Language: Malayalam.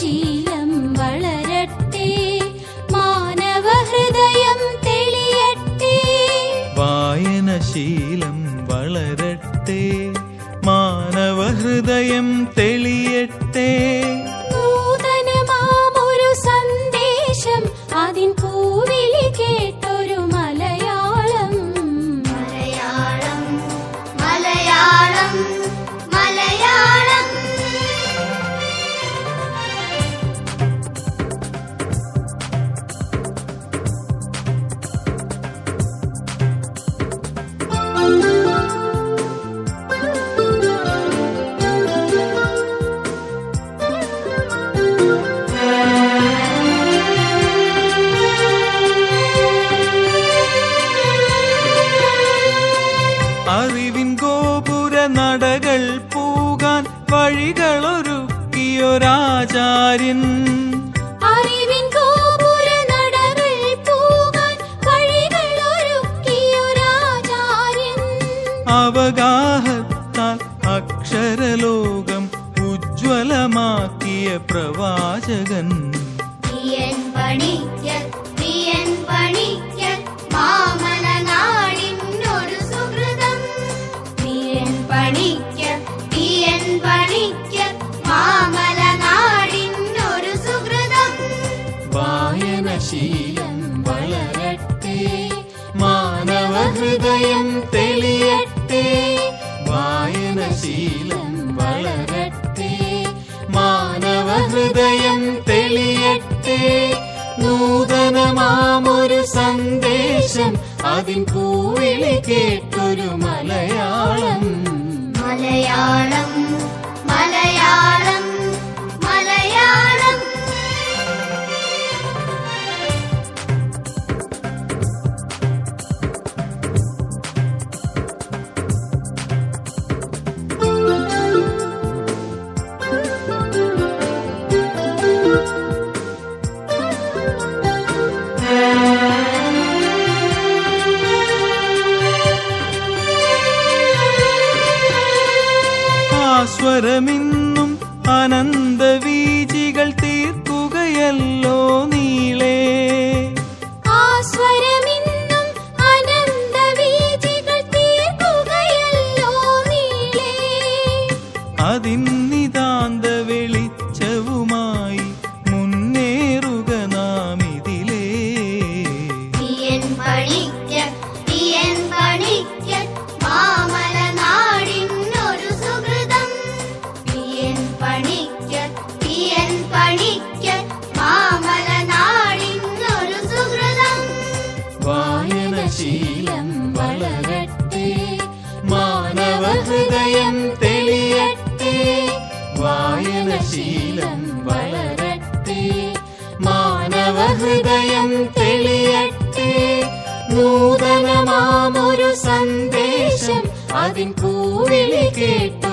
വായനശീലം വളരട്ടെ മാനവഹൃദയം തെളിയട്ടെ. വായനശീലം വളരട്ടെ മാനവഹൃദയം തെളിയട്ടെ. നൂതനമാമൊരു സന്ദേശം അതിൻ അറിവിൻ ഗോപുര നടകൾ പൂകാൻ വഴികളൊരുക്കിയൊരാചാര്യൻ. അറിവിൻ ഗോപുര നടകൾ പോകാൻ വഴികളൊരുക്കിയൊരാചാര്യൻ. അവഗാഹത്താൽ അക്ഷരലോകം ഉജ്ജ്വലമാക്കിയ പ്രവാചകൻ. പിയൻ വളരട്ടെ മാനവഹൃദയം തെളിയട്ടെ വായനശീലം വളരട്ടെ. മാനവ ഹൃദയം തെളിയട്ടെ നൂതനമാമൊരു സന്ദേശം അതിൻ പൂവിളി കേട്ടൊരു മലയാളം. മലയാളം ആസ്വരമിന്നും അനന്തവീചികൾ തീർക്കുകയല്ലോ വായനശീലം വളരട്ടെ. മാനവഹൃദയം തെളിയട്ടെ. വായനശീലം വളരട്ടെ. മാനവഹൃദയം തെളിയട്ടെ. നൂതനമാമൊരു സന്ദേശം അതിൻ കൂവിളി കേട്ട്.